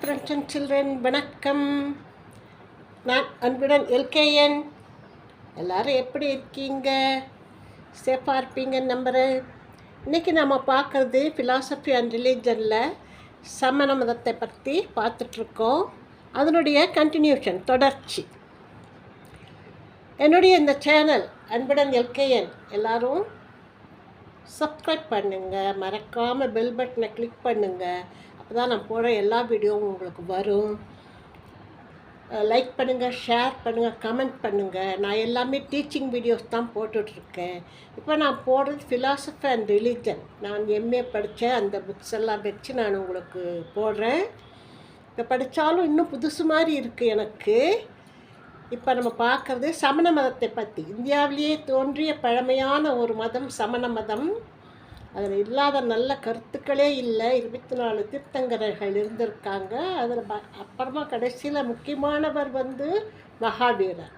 Friends and children வணக்கம். நான் அன்புடன் எல்கேஎன். எல்லாரும் எப்படி இருக்கீங்க? சேஃபாக இருப்பீங்கன்னு நம்புகிறேன் இன்றைக்கி நம்ம பார்க்குறது ஃபிலாசபி அண்ட் ரிலீஜனில் சமண மதத்தை பற்றி பார்த்துட்ருக்கோம். அதனுடைய கண்டினியூஷன் தொடர்ச்சி. என்னுடைய இந்த சேனல் அன்புடன் எல்கேஎன் எல்லோரும் சப்ஸ்கிரைப் பண்ணுங்கள் மறக்காமல் பெல் பட்டனை கிளிக் பண்ணுங்கள் அப்போ தான் நான் போடுற எல்லா வீடியோவும் உங்களுக்கு வரும். லைக் பண்ணுங்கள் ஷேர் பண்ணுங்கள் கமெண்ட் பண்ணுங்கள் நான் எல்லாமே டீச்சிங் வீடியோஸ் தான் போட்டுட்ருக்கேன். இப்போ நான் போடுறது ஃபிலாசபி அண்ட் ரிலீஜன் நான் எம்ஏ படித்த அந்த புக்ஸ் எல்லாம் வச்சு நான் உங்களுக்கு போடுறேன். இப்போ படித்தாலும் இன்னும் புதுசு மாதிரி இருக்குது எனக்கு. இப்போ நம்ம பார்க்குறது சமண மதத்தை பற்றி இந்தியாவிலேயே தோன்றிய பழமையான ஒரு மதம் சமண மதம். அதில் இல்லாத நல்ல கருத்துக்களே இல்லை. இருபத்தி நாலு தீர்த்தங்கரர்கள் இருந்திருக்காங்க. அதில் ப அப்புறமா கடைசியில் முக்கியமானவர் வந்து மகாவீரர்.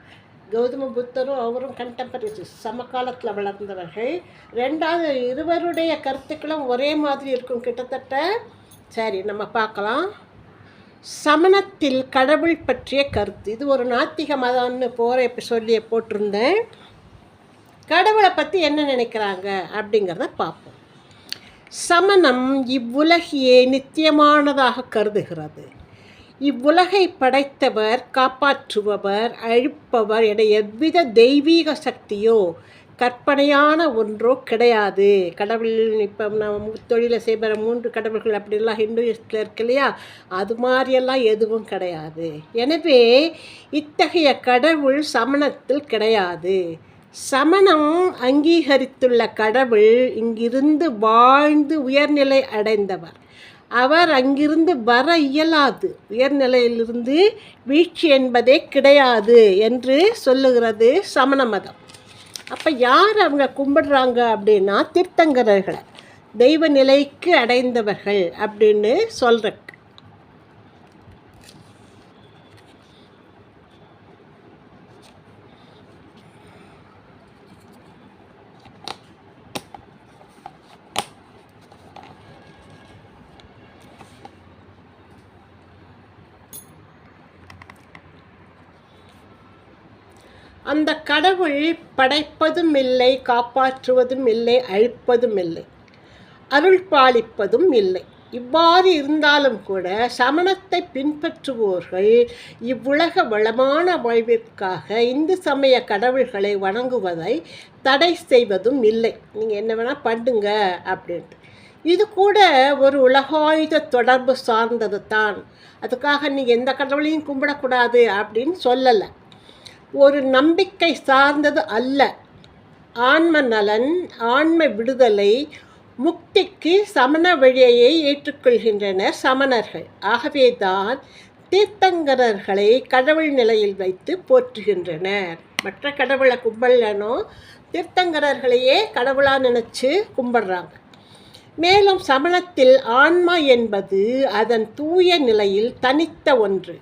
கௌதம புத்தரும் அவரும் கண்டெம்பரரி சமகாலத்தில் வளர்ந்தவர்கள். ரெண்டாவது இருவருடைய கருத்துக்களும் ஒரே மாதிரி இருக்கும் கிட்டத்தட்ட. சரி நம்ம பார்க்கலாம். சமணத்தில் கடவுள் பற்றிய கருத்து. இது ஒரு நாத்திக மதம்னு போகிற சொல்லி போட்டிருந்தேன். கடவுளை பற்றி என்ன நினைக்கிறாங்க அப்படிங்கிறத பார்ப்போம். சமணம் இவ்வுலகையே நித்தியமானதாக கருதுகிறது. இவ்வுலகை படைத்தவர் காப்பாற்றுபவர் அழிப்பவர் என எவ்வித தெய்வீக சக்தியோ கற்பனையான ஒன்றோ கிடையாது. கடவுள் இப்போ நம்ம தொழிலை செய்கிற மூன்று கடவுள்கள் அப்படிலாம் ஹிந்துயிஸ்டில் இருக்கு இல்லையா? அது மாதிரியெல்லாம் எதுவும் கிடையாது. எனவே இத்தகைய கடவுள் சமணத்தில் கிடையாது. சமணம் அங்கீகரித்துள்ள கடவுள் இங்கிருந்து வாழ்ந்து உயர்நிலை அடைந்தவர். அவர் அங்கிருந்து வர இயலாது. உயர்நிலையிலிருந்து வீழ்ச்சி என்பதே கிடையாது என்று சொல்லுகிறது சமண மதம். அப்போ யார் அவங்க கும்பிடுறாங்க அப்படின்னா தீர்த்தங்கரர்களை. தெய்வ நிலைக்கு அடைந்தவர்கள் அப்படின்னு சொல்கிற அந்த கடவுள் படைப்பதும் இல்லை காப்பாற்றுவதும் இல்லை அழிப்பதும் இல்லை அருள் பாலிப்பதும் இல்லை இவ்வாறு இருந்தாலும் கூட சமணத்தை பின்பற்றுவோர்கள் இவ்வுலக வளமான வாழ்விற்காக இந்து சமய கடவுள்களை வணங்குவதை தடை செய்வதும் இல்லை நீங்கள் என்ன வேணால் பண்ணுங்க அப்படின்ட்டு. இது கூட ஒரு உலகாயுத தொடர்பு சார்ந்தது தான் அதுக்காக நீங்கள் எந்த கடவுளையும் கும்பிடக்கூடாது அப்படின்னு சொல்லலை. ஒரு நம்பிக்கை சார்ந்தது அல்ல. ஆன்ம நலன் ஆன்ம விடுதலை முக்திக்கு சமண வழியை ஏற்றுக்கொள்கின்றனர் சமணர்கள். ஆகவேதான் தீர்த்தங்கரர்களை கடவுள் நிலையில் வைத்து போற்றுகின்றனர். மற்ற கடவுளை கும்பலனோ தீர்த்தங்கரர்களையே கடவுளாக நினச்சி கும்பிட்றாங்க. மேலும் சமணத்தில் ஆன்மா என்பது அதன் தூய நிலையில் தனித்த ஒன்று.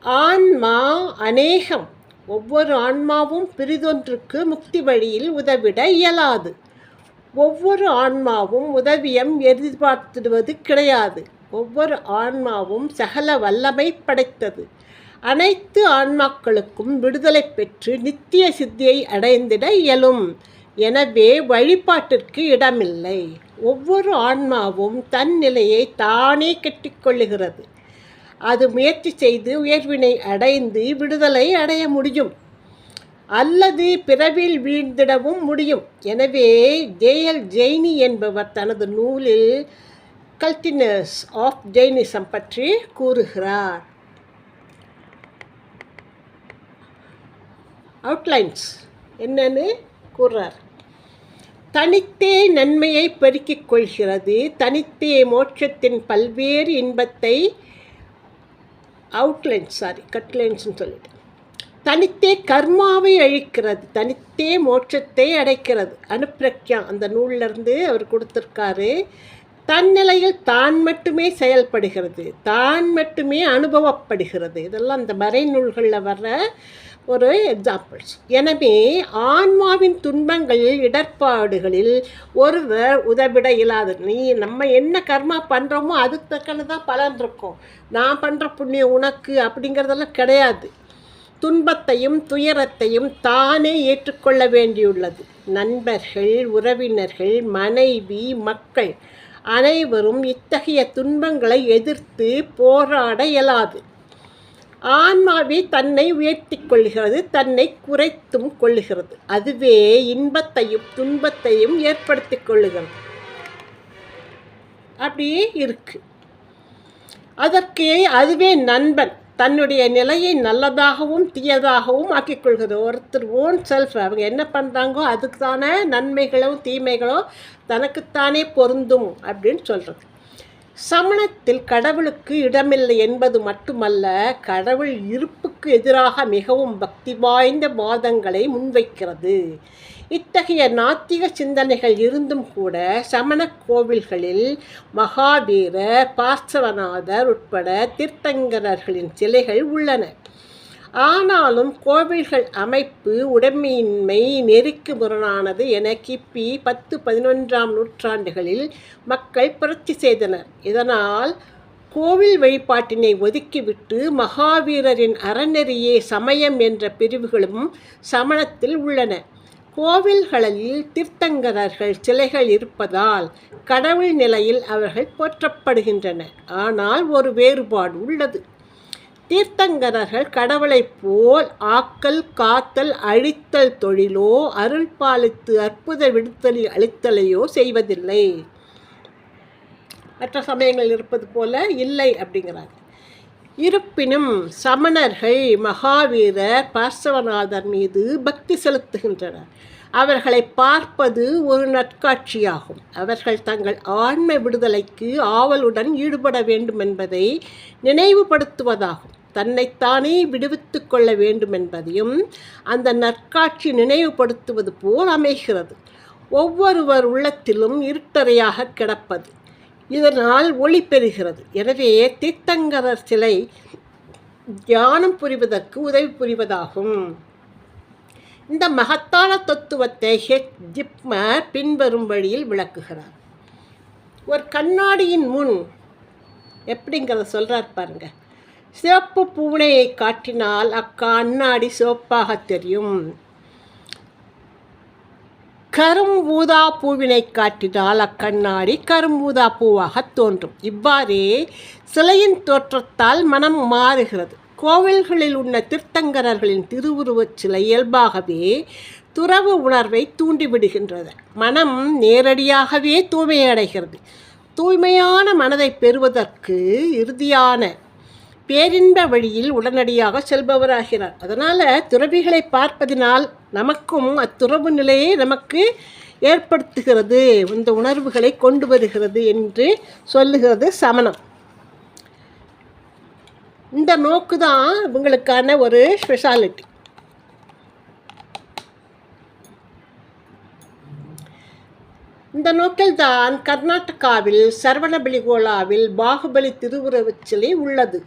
ஆன்மா அநேகம் ஒவ்வொரு ஆன்மாவும் பிரிதொன்றுக்கு முக்தி வழியில் உதவிட இயலாது. ஒவ்வொரு ஆன்மாவும் உதவியம் எதிர்பார்த்திடுவது கிடையாது. ஒவ்வொரு ஆன்மாவும் சகல வல்லமை படைத்தது. அனைத்து ஆன்மாக்களுக்கும் விடுதலை பெற்று நித்திய சித்தியை அடைந்திட இயலும். எனவே வழிபாட்டிற்கு இடமில்லை. ஒவ்வொரு ஆன்மாவும் தன் நிலையை தானே கட்டிக்கொள்ளுகிறது. அது முயற்சி செய்து உயர்வினை அடைந்து விடுதலை அடைய முடியும். அல்லது பிறவில் வீழ்ந்திடவும் முடியும். எனவே ஜேஎல் ஜெய்னி என்பவர் தனது நூலில் கல்டினஸ் ஆஃப் ஜெய்னிசம் பற்றி கூறுகிறார். அவுட்லைன்ஸ் என்னன்னு கூறுறார். தனித்தே நன்மையை பெருக்கிக் கொள்கிறது. தனித்தே மோட்சத்தின் பல்வேறு இன்பத்தை அவுட்லைன்ஸ் சாரி கட்லைன்ஸ்னு சொல்லிட்டு. தனித்தே கர்மாவை அழிக்கிறது தனித்தே மோட்சத்தை அடைக்கிறது. அனுப்பிரக்யா அந்த நூல்லேருந்து அவர் கொடுத்துருக்காரு தன்னிலையில் தான் மட்டுமே செயல்படுகிறது தான் மட்டுமே அனுபவப்படுகிறது. இதெல்லாம் அந்த மறை நூல்களில் வர்ற ஒரு எக்ஸாம்பிள்ஸ் எனவே ஆன்மாவின் துன்பங்களில் இடர்பாடுகளில் ஒருவர் உதவிட இயலாது. நீ நம்ம என்ன கர்மா பண்ணுறோமோ அதுக்கு தக்கன தான் பலன் இருக்கும். நான் பண்ணுற புண்ணியம் உனக்கு அப்படிங்கிறதெல்லாம் கிடையாது. துன்பத்தையும் துயரத்தையும் தானே ஏற்றுக்கொள்ள வேண்டியுள்ளது. நண்பர்கள் உறவினர்கள் மனைவி மக்கள் அனைவரும் இத்தகைய துன்பங்களை எதிர்த்து போராட இயலாது. ஆன்மாவே தன்னை உயர்த்தி கொள்கிறது தன்னை குறைத்தும் கொள்ளுகிறது. அதுவே இன்பத்தையும் துன்பத்தையும் ஏற்படுத்தி கொள்ளுகிறது. அப்படியே இருக்கு. அதற்கு அதுவே நண்பன். தன்னுடைய நிலையை நல்லதாகவும் தீயதாகவும் ஆக்கிக்கொள்கிறது ஒருத்தர் ஓன் செல்ஃப் அவங்க என்ன பண்ணுறாங்கோ அதுக்கான நன்மைகளோ தீமைகளோ தனக்குத்தானே பொருந்தும் அப்படின்னு சொல்கிறது சமணத்தில் கடவுளுக்கு இடமில்லை என்பது மட்டுமல்ல கடவுள் இருப்புக்கு எதிராக மிகவும் பக்தி வாய்ந்த வாதங்களை முன்வைக்கிறது. இத்தகைய நாத்திக சிந்தனைகள் இருந்தும் கூட சமண கோவில்களில் மகாவீரர் பார்சவநாதர் உட்பட தீர்த்தங்கரர்களின் சிலைகள் உள்ளன. ஆனாலும் கோவில்கள் அமைப்பு உடைமையின்மை நெறிக்கு முரணானது என கிபி பத்து பதினொன்றாம் நூற்றாண்டுகளில் மக்கள் புரட்சி செய்தனர். இதனால் கோவில் வழிபாட்டினை ஒதுக்கிவிட்டு மகாவீரரின் அறநெறியே சமயம் என்ற பிரிவுகளும் சமணத்தில் உள்ளன. கோவில்களில் தீர்த்தங்கரர்கள் சிலைகள் இருப்பதால் கடவுள் நிலையில் அவர்கள் போற்றப்படுகின்றனர். ஆனால் ஒரு வேறுபாடு உள்ளது. தீர்த்தங்கரர்கள் கடவுளைப் போல் ஆக்கல் காத்தல் அழித்தல் தொழிலோ அருள் பாலித்து அற்புத விடுத்தலி அளித்தலையோ செய்வதில்லை. மற்ற சமயங்கள் இருப்பது போல இல்லை அப்படிங்கிறாங்க. இருப்பினும் சமணர்கள் மகாவீரர் பார்சவநாதர் மீது பக்தி செலுத்துகின்றனர். அவர்களை பார்ப்பது ஒரு நற்காட்சியாகும். அவர்கள் தங்கள் ஆன்ம விடுதலைக்கு ஆவலுடன் ஈடுபட வேண்டும் என்பதை நினைவுபடுத்துவதாகும். தன்னைத்தானே விடுவித்து கொள்ள வேண்டும் என்பதையும் அந்த நற்காட்சி நினைவுபடுத்துவது போல் அமைகிறது. ஒவ்வொருவர் உள்ளத்திலும் இருட்டறையாக கிடப்பது. இதனால் ஒளி பெறுகிறது. எனவே தீர்த்தங்கரர் சிலை தியானம் புரிவதற்கு உதவி புரிவதாகும். இந்த மகத்தான தத்துவத்தை ஹெச் ஜிப்மர் பின்வரும் வழியில் விளக்குகிறார். ஒரு கண்ணாடியின் முன் எப்படிங்கிறத சொல்கிறார் பாருங்கள் சிவப்பு பூனையை காட்டினால் அக்கண்ணாடி சிவப்பாக தெரியும். கரும் ஊதா பூவினை காட்டினால் அக்கண்ணாடி கரும் ஊதா பூவாக தோன்றும். இவ்வாறே சிலையின் தோற்றத்தால் மனம் மாறுகிறது. கோவில்களில் உள்ள திருத்தங்கரர்களின் திருவுருவச் சிலை இயல்பாகவே துறவு உணர்வை தூண்டிவிடுகின்றது. மனம் நேரடியாகவே தூய்மையடைகிறது. தூய்மையான மனதை பெறுவதற்கு இறுதியான பேரின்ப வழியில் உடனடியாக செல்பவராகிறார். அதனால் துறவிகளை பார்ப்பதினால் நமக்கும் அத்துறவு நிலையை நமக்கு ஏற்படுத்துகிறது. இந்த உணர்வுகளை கொண்டு வருகிறது என்று சொல்லுகிறது சமணம். இந்த நோக்கு தான் இவங்களுக்கான ஒரு ஸ்பெஷாலிட்டி இந்த நோக்கில்தான் கர்நாடகாவில் சரவணபலிகோலாவில் பாகுபலி திருவுருவச் சிலை உள்ளது.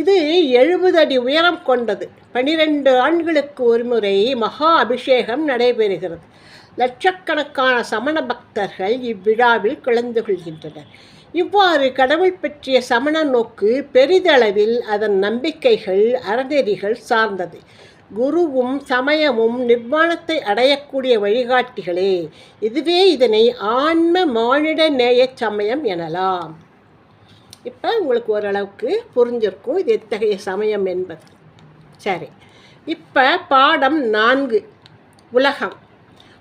இது எழுபது அடி உயரம் கொண்டது. பனிரெண்டு ஆண்களுக்கு ஒருமுறை மகா அபிஷேகம் நடைபெறுகிறது. லட்சக்கணக்கான சமண பக்தர்கள் இவ்விழாவில் கலந்து கொள்கின்றனர். இவ்வாறு கடவுள் பற்றிய சமண நோக்கு பெரிதளவில் அதன் நம்பிக்கைகள் அறநெறிகள் சார்ந்தது. குருவும் சமயமும் நிர்வாணத்தை அடையக்கூடிய வழிகாட்டிகளே இதுவே இதனை ஆன்ம மானிட நேய சமயம் எனலாம். இப்போ உங்களுக்கு ஓரளவுக்கு புரிஞ்சிருக்கும் இது எத்தகைய சமயம் என்பது. சரி. இப்போ பாடம் நான்கு. உலகம்.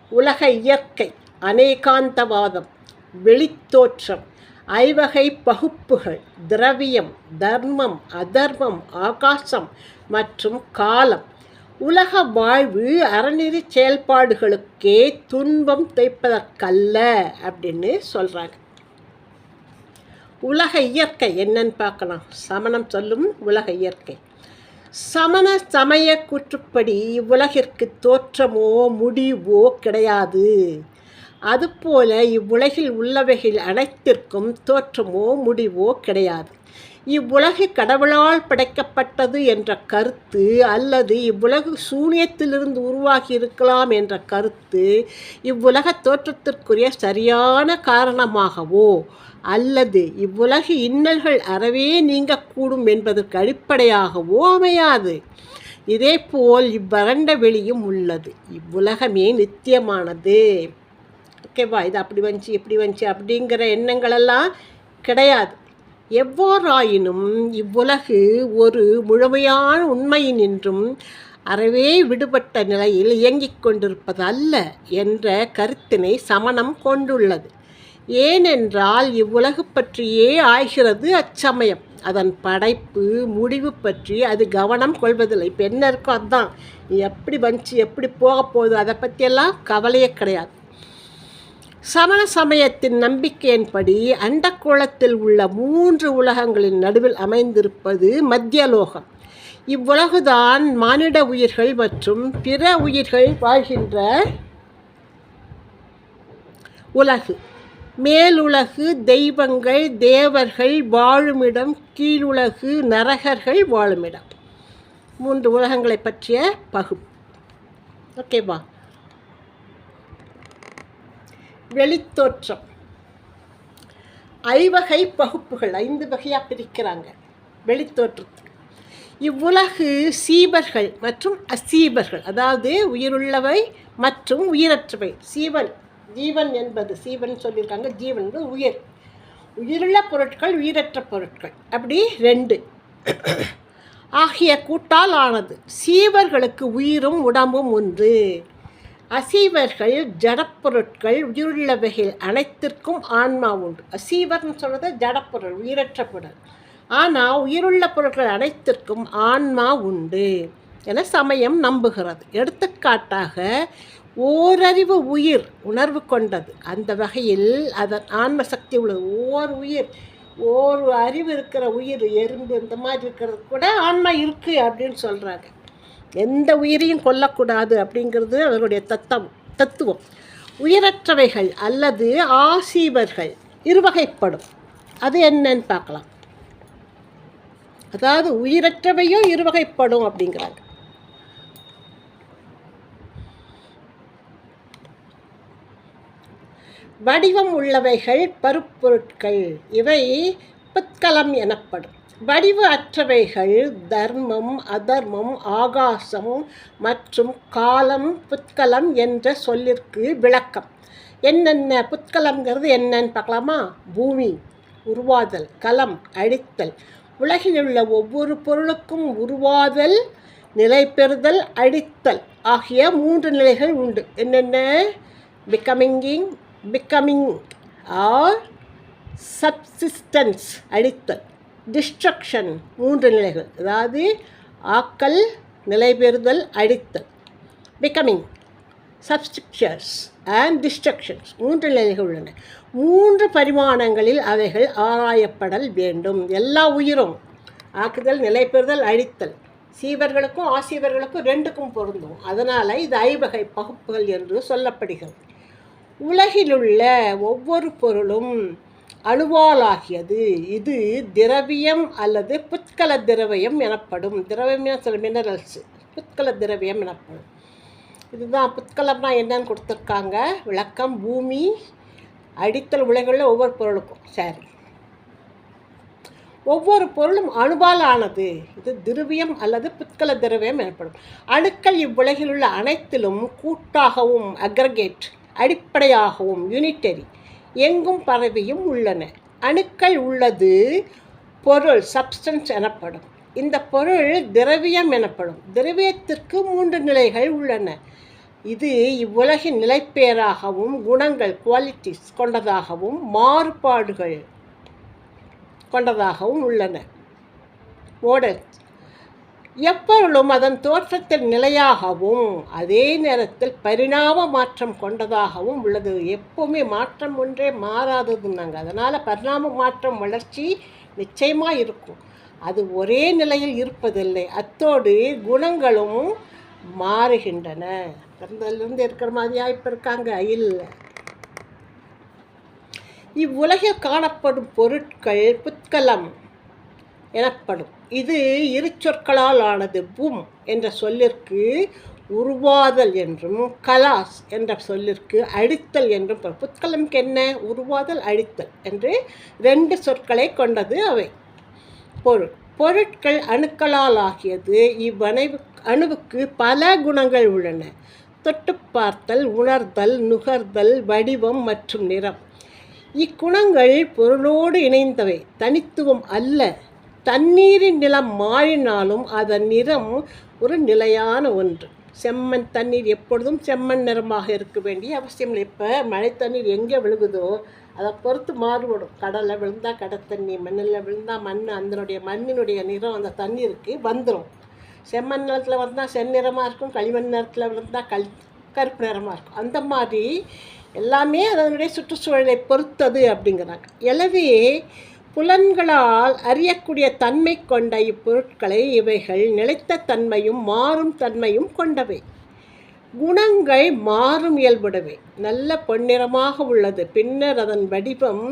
உலக இயற்கை. அநேகாந்தவாதம். வெளித்தோற்றம். ஐவகை பகுப்புகள். திரவியம் தர்மம் அதர்மம் ஆகாசம் மற்றும் காலம். உலக வாழ்வு அறநெறி செயல்பாடுகளுக்கே துன்பம் தைப்பதற்கல்ல அப்படின்னு சொல்கிறாங்க உலக இயற்கை என்னன்னு பார்க்கலாம். சமணம் சொல்லும் உலக இயற்கை. சமண சமய கூற்றுப்படி இவ்வுலகிற்கு தோற்றமோ முடிவோ கிடையாது. அதுபோல இவ்வுலகில் உள்ளவைகள் அனைத்திற்கும் தோற்றமோ முடிவோ கிடையாது. இவ்வுலகு கடவுளால் படைக்கப்பட்டது என்ற கருத்து அல்லது இவ்வுலகு சூனியத்திலிருந்து உருவாகி இருக்கலாம் என்ற கருத்து இவ்வுலக தோற்றத்திற்குரிய சரியான காரணமாகவோ அல்லது இவ்வுலகு இன்னல்கள் அறவே நீங்கக்கூடும் என்பதற்கு அடிப்படையாகவோ அமையாது. இதேபோல் இவ்வறண்ட வெளியும் உள்ளது. இவ்வுலகமே நித்தியமானது. ஓகேவா? இது அப்படி வந்துச்சு இப்படி வந்துச்சு அப்படிங்கிற எண்ணங்களெல்லாம் கிடையாது. எவ்வாறாயினும் இவ்வுலகு ஒரு முழுமையான உண்மையினின்றும் அறவே விடுபட்ட நிலையில் இயங்கிக் கொண்டிருப்பது அல்ல என்ற கருத்தினை சமணம் கொண்டுள்ளது. ஏனென்றால் இவ்வுலகு பற்றியே ஆகிறது அச்சமயம். அதன் படைப்பு முடிவு பற்றி அது கவனம் கொள்வதில்லை. இப்போ என்ன இருக்கோ அதுதான் எப்படி வந்துச்சு எப்படி போக போகுது அதை பற்றியெல்லாம் கவலையே கிடையாது. சமண சமயத்தின் நம்பிக்கையின்படி அண்டக்கோளத்தில் உள்ள மூன்று உலகங்களின் நடுவில் அமைந்திருப்பது மத்தியலோகம். இவ்வுலகுதான் மானிட உயிர்கள் மற்றும் பிற உயிர்கள் வாழ்கின்ற உலகு. மேலுலகு தெய்வங்கள் தேவர்கள் வாழுமிடம் கீழுலகு நரகர்கள் வாழுமிடம். மூன்று உலகங்களை பற்றிய பகுப்பு. ஓகேவா வெளித்தோற்றம். ஐவகை பகுப்புகள் ஐந்து வகையாக பிரிக்கிறாங்க. வெளித்தோற்றத்தை இவ்வுலகு சீபர்கள் மற்றும் அசீவர்கள் அதாவது உயிருள்ளவை மற்றும் உயிரற்றவை. சீவன் ஜீவன் என்பது சீவன் சொல்லியிருக்காங்க ஜீவன் என்பது உயிர். உயிருள்ள பொருட்கள் உயிரற்ற பொருட்கள். அப்படி ரெண்டு. ஆகிய கூட்டால் ஆனது. சீவர்களுக்கு உயிரும் உடம்பும் ஒன்று. அசீவர்கள் ஜடப்பொருட்கள் உயிருள்ளவைகள் அனைத்திற்கும் ஆன்மா உண்டு. அசீவர்னு சொல்கிறது ஜடப்பொருள் உயிரற்ற பொருள். ஆனால் உயிருள்ள பொருட்கள் அனைத்திற்கும் ஆன்மா உண்டு என சமயம் நம்புகிறது. எடுத்துக்காட்டாக ஓரறிவு உயிர் உணர்வு கொண்டது. அந்த வகையில் அதன் ஆன்ம சக்தி உள்ளது. ஓர் உயிர் ஓர் அறிவு இருக்கிற உயிர் எறும்பு இந்த மாதிரி இருக்கிறது கூட ஆன்மா இருக்குது அப்படின்னு சொல்கிறாங்க எந்த உயிரையும் கொல்லக்கூடாது அப்படிங்கிறது அவர்களுடைய தத்தம் தத்துவம். உயிரற்றவைகள் அல்லது ஆசீவர்கள் இருவகைப்படும். அது என்னன்னு பார்க்கலாம். அதாவது உயிரற்றவையும் இருவகைப்படும் அப்படிங்கிறாங்க. வடிவம் உள்ளவைகள் பருப்பொருட்கள். இவை புத்கலம் எனப்படும். வடிவு அற்றவைகள் தர்மம் அதர்மம் ஆகாசம் மற்றும் காலம் புத்கலம் என்ற சொல்லிற்கு விளக்கம். என்னென்ன புத்கலம்ங்கிறது என்னன்னு பார்க்கலாமா? பூமி உருவாதல் கலம் அழித்தல். உலகில் உள்ள ஒவ்வொரு பொருளுக்கும் உருவாதல் நிலை பெறுதல் அழித்தல் ஆகிய மூன்று நிலைகள் உண்டு. என்னென்ன? பிகமிங்கிங் பிகமிங் ஆர் சப்சிஸ்டன்ஸ் அழித்தல் டிஸ்ட்ரக்ஷன் மூன்று நிலைகள். அதாவது ஆக்கல் நிலைபெறுதல் அழித்தல். பிகமிங் சப்ஸ்டிக்சர்ஸ் அண்ட் டிஸ்ட்ரக்ஷன்ஸ் மூன்று நிலைகள் உள்ளன. மூன்று பரிமாணங்களில் அவைகள் ஆராயப்படல் வேண்டும். எல்லா உயிரும் ஆக்குதல் நிலைபெறுதல் அழித்தல். சீவர்களுக்கும் ஆசீவர்களுக்கும் ரெண்டுக்கும் பொருந்தும். அதனால் இது ஐவகை பகுப்புகள் என்று சொல்லப்படுகிறது. உலகிலுள்ள ஒவ்வொரு பொருளும் அணுவாலாகியது இது திரவியம் அல்லது புத்கல திரவியம் எனப்படும். திரவியம் சில மினரல்ஸ் புத்கல திரவியம் எனப்படும். இதுதான் புத்கலம்னா என்னன்னு கொடுத்துருக்காங்க. விளக்கம் பூமி அடித்தல் உலகில் ஒவ்வொரு பொருளுக்கும். சரி. ஒவ்வொரு பொருளும் அணுவால் ஆனது இது திரவியம் அல்லது புத்கல திரவியம் எனப்படும். அணுக்கள் இவ்வுலகில் உள்ள அனைத்திலும் கூட்டாகவும் அக்ரகேட் அடிப்படையாகவும் யூனிட்டரி எங்கும் பரவியும் உள்ளன. அணுக்கள் உள்ளது பொருள் சப்ஸ்டன்ஸ் எனப்படும். இந்த பொருள் திரவியம் எனப்படும். திரவியத்திற்கு மூன்று நிலைகள் உள்ளன. இது இவ்வுலகின் நிலைப்பேராகவும் குணங்கள் குவாலிட்டிஸ் கொண்டதாகவும் மாறுபாடுகள் கொண்டதாகவும் உள்ளன. மோடல் எப்பொருளும் அதன் தோற்றத்தில் நிலையாகவும் அதே நேரத்தில் பரிணாம மாற்றம் கொண்டதாகவும் உள்ளது. எப்போவுமே மாற்றம் ஒன்றே மாறாததுன்னாங்க அதனால் பரிணாம மாற்றம் வளர்ச்சி நிச்சயமாக இருக்கும். அது ஒரே நிலையில் இருப்பதில்லை. அத்தோடு குணங்களும் மாறுகின்றன. பிறந்ததுலேருந்து இருக்கிற மாதிரியா இப்போ இருக்காங்க? இல்லை. இவ்வுலகில் காணப்படும் பொருட்கள் புத்கலம். எனப்படும். இது இரு சொற்களால் ஆனது பூம் என்ற சொல்லிற்கு உருவாதல் என்றும் கலாஸ் என்ற சொல்லிற்கு அழித்தல் என்றும் புத்கலம்க்கு என்ன? உருவாதல் அழித்தல் என்று ரெண்டு சொற்களை கொண்டது அவை. பொருள். பொருட்கள் அணுக்களால் ஆகியது இவ்வணைவு அணுவுக்கு பல குணங்கள் உள்ளன. தொட்டு பார்த்தல் உணர்தல் நுகர்தல் வடிவம் மற்றும் நிறம். இக்குணங்கள் பொருளோடு இணைந்தவை. தனித்துவம் அல்ல. தண்ணீரின் நிலம் மாறினாலும் அதன் நிறம் ஒரு நிலையான ஒன்று. செம்மண் தண்ணீர் எப்பொழுதும் செம்மண் நிறமாக இருக்க வேண்டிய அவசியம் இல்லை. இப்போ மழை தண்ணீர் எங்கே விழுகுதோ அதை பொறுத்து மாறுபடும். கடலில் விழுந்தால் கடத்தண்ணி தண்ணி மண்ணில் விழுந்தால் மண் அதனுடைய மண்ணினுடைய நிறம் அந்த தண்ணீருக்கு வந்துடும் செம்மண் நிலத்தில் வந்தால் செந்நிறமாக இருக்கும் களிமண் நிறத்தில் விழுந்தால் கல் கருப்பு நிறமாக இருக்கும். அந்த மாதிரி எல்லாமே அதனுடைய சுற்றுச்சூழலை பொறுத்தது அப்படிங்கிறாங்க. எனவே புலன்களால் அறியக்கூடிய தன்மை கொண்ட இப்பொருட்களை இவைகள் நிலைத்த தன்மையும் மாறும் தன்மையும் கொண்டவை. குணங்கள் மாறும் இயல்புடவை நல்ல பொன்னிறமாக உள்ளது. பின்னர் அதன் வடிவம்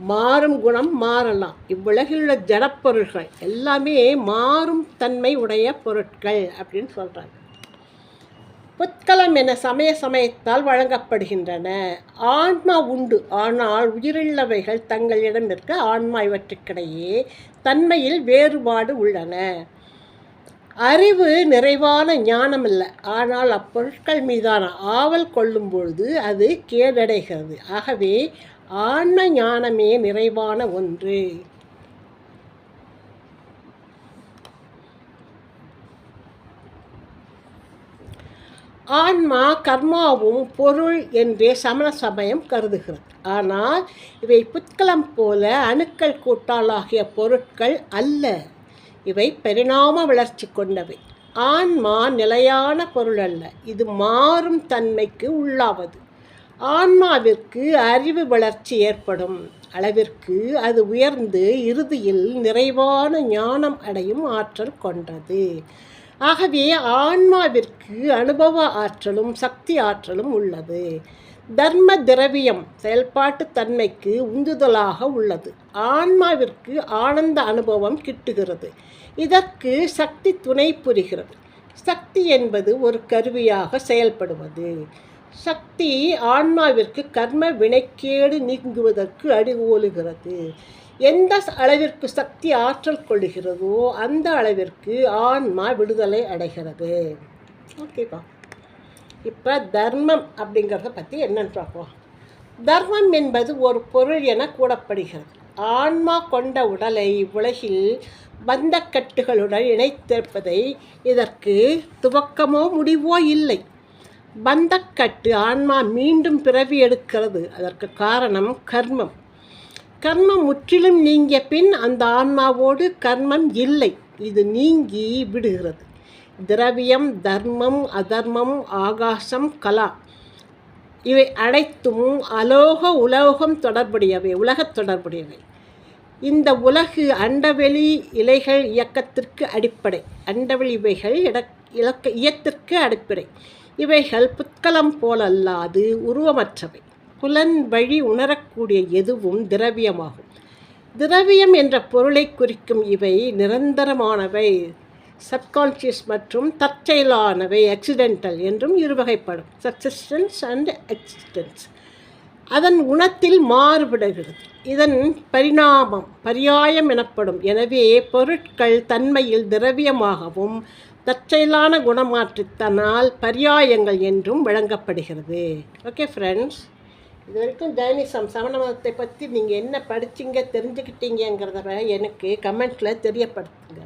மாறும் குணம் மாறலாம். இவ்வுலகில் உள்ள ஜடப்பொருள்கள் எல்லாமே மாறும் தன்மை உடைய பொருட்கள் அப்படின்னு சொல்கிறாங்க புத்கலம் என சமய சமயத்தால் வழங்கப்படுகின்றன. ஆன்மா உண்டு. ஆனால் உயிருள்ளவைகள் தங்களிடம் இருக்க ஆன்மா இவற்றுக்கிடையே தன்மையில் வேறுபாடு உள்ளன. அறிவு நிறைவான ஞானம் இல்லை ஆனால் அப்பொருட்கள் மீதான ஆவல் கொள்ளும் பொழுது அது கேடடைகிறது. ஆகவே ஆன்ம ஞானமே நிறைவான ஒன்று. ஆன்மா கர்மாவும் பொருள் என்றே சமண சமயம் கருதுகிறது. ஆனால் இவை புத்கலம் போல அணுக்கள் கூட்டாளாகிய பொருட்கள் அல்ல. இவை பரிணாம வளர்ச்சி கொண்டவை. ஆன்மா நிலையான பொருள் அல்ல. இது மாறும் தன்மைக்கு உள்ளாவது. ஆன்மாவிற்கு அறிவு வளர்ச்சி ஏற்படும். அளவிற்கு அது உயர்ந்து இறுதியில் நிறைவான ஞானம் அடையும் ஆற்றல் கொண்டது. ஆகவே ஆன்மாவிற்கு அனுபவ ஆற்றலும் சக்தி ஆற்றலும் உள்ளது. தர்ம திரவியம் செயல்பாட்டு தன்மைக்கு உந்துதலாக உள்ளது. ஆன்மாவிற்கு ஆனந்த அனுபவம் கிட்டுகிறது. இதற்கு சக்தி துணை புரிகிறது. சக்தி என்பது ஒரு கருவியாக செயல்படுவது. சக்தி ஆன்மாவிற்கு கர்ம வினைக்கேடு நீங்குவதற்கு அடிகோலுகிறது. எந்த அளவிற்கு சக்தி ஆற்றல் கொள்கிறதோ அந்த அளவிற்கு ஆன்மா விடுதலை அடைகிறது. ஓகேப்பா இப்போ தர்மம் அப்படிங்கிறத பற்றி என்னன்னு பார்ப்போம். தர்மம் என்பது ஒரு பொருள் என கூடப்படுகிறது ஆன்மா கொண்ட உடலை உலகில் பந்தக்கட்டுகளுடன் இணைத்திருப்பதை இதற்கு துவக்கமோ முடிவோ இல்லை. பந்தக்கட்டு ஆன்மா மீண்டும் பிறவி எடுக்கிறது. அதற்கு காரணம் கர்மம். கர்மம் முற்றிலும் நீங்கிய பின் அந்த ஆன்மாவோடு கர்மம் இல்லை. இது நீங்கி விடுகிறது. திரவியம் தர்மம் அதர்மம் ஆகாசம் கலா. இவை அனைத்தும் அலோக உலோகம் தொடர்புடையவை உலகத் தொடர்புடையவை. இந்த உலகு அண்டவெளி இலைகள் இயக்கத்திற்கு அடிப்படை. அண்டவெளி இவைகள் இலக்க இயத்திற்கு அடிப்படை. இவைகள் புத்கலம் போலல்லாது உருவமற்றவை. புலன் வழி உணரக்கூடிய எதுவும் திரவியமாகும். திரவியம் என்ற பொருளை குறிக்கும் இவை நிரந்தரமானவை. சப்கான்ஷியஸ் மற்றும் தற்செயலானவை ஆக்சிடென்டல் என்றும் இருவகைப்படும். Substance and existence. அதன் குணத்தில் மாறுபடுகிறது இதன் பரிணாமம் பரியாயம் எனப்படும். எனவே பொருட்கள் தன்மையில் திரவியமாகவும் தற்செயலான குணமாற்றத்தனால் பரியாயங்கள் என்றும் வழங்கப்படுகிறது. ஓகே ஃப்ரெண்ட்ஸ் இது வரைக்கும் ஜைனிசம் சமண மதத்தை பற்றி நீங்கள் என்ன படிச்சிங்க தெரிஞ்சுக்கிட்டீங்கிறத எனக்கு கமெண்ட்டில் தெரியப்படுத்துங்க.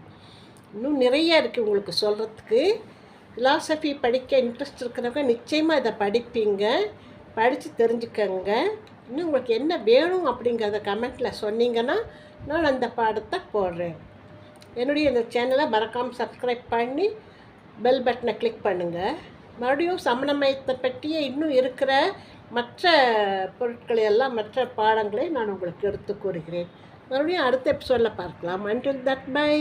இன்னும் நிறைய இருக்குது உங்களுக்கு சொல்கிறதுக்கு ஃபிலாசபி படிக்க இன்ட்ரெஸ்ட் இருக்கிறவங்க நிச்சயமாக இதை படிப்பீங்க. படித்து தெரிஞ்சுக்கங்க. இன்னும் உங்களுக்கு என்ன வேணும் அப்படிங்கிறத கமெண்ட்டில் சொன்னீங்கன்னா நான் அந்த பாடத்தை போடுறேன். என்னுடைய இந்த சேனலை மறக்காமல் சப்ஸ்கிரைப் பண்ணி பெல் பட்டனை கிளிக் பண்ணுங்கள் மறுபடியும் சமணமயத்தை பற்றியே இன்னும் இருக்கிற மற்ற பொருட்களை எல்லாம் மற்ற பாடங்களை நான் உங்களுக்கு எடுத்து கூறுகிறேன். மறுபடியும் அடுத்த எபிசோடில் பார்க்கலாம். Until that by